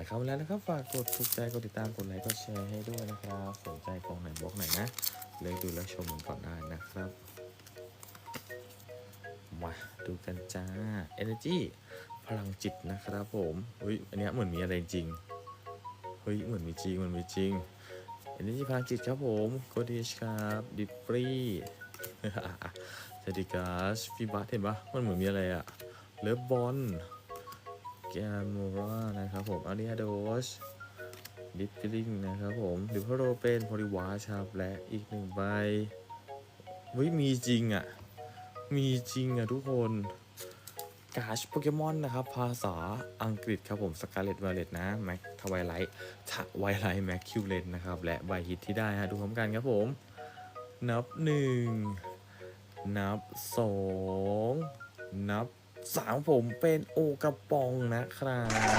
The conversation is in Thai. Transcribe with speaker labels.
Speaker 1: รเข้าแล้วนะครับฝากกดถูกใจกดติดตามกดไลค์กดแชร์ให้ด้วยนะครับสนใจกองไหนบล็อกไหนนะเลือกดูแล้วชมมันก่อนได้นะครับมาดูกันจ้า Energy พลังจิตนะครับผมเฮ้ยอันเนี้ยเหมือนมีอะไรจริงเฮ้ยเหมือนมีจริงเหมือนมีจริง Energy พลังจิตครับผมโคดิชครับดิฟรีสวัสดีครับฟีบัสเห็นปะมันเหมือนมีอะไรอะเลิฟบอล แกนโมรานะครับผมอาริอาโดสดิฟฟิลิงนะครับผมดิพโรเป็นพอริวาชครับและอีกหนึ่งใบเฮ้ยมีจริงอะ มีจริงอะทุกคนกาชโปเกมอนนะครับ ภาษาอังกฤษครับผมสกาเลตวาเลตนะแม็กทวายไลท์ทวายไลท์แม็กคิวเลนนะครับ และใบฮิตที่ได้ฮะดูพร้อมกันครับผม นับหนึ่งนับสองนับ สามผมเป็นโอกระปองนะครับ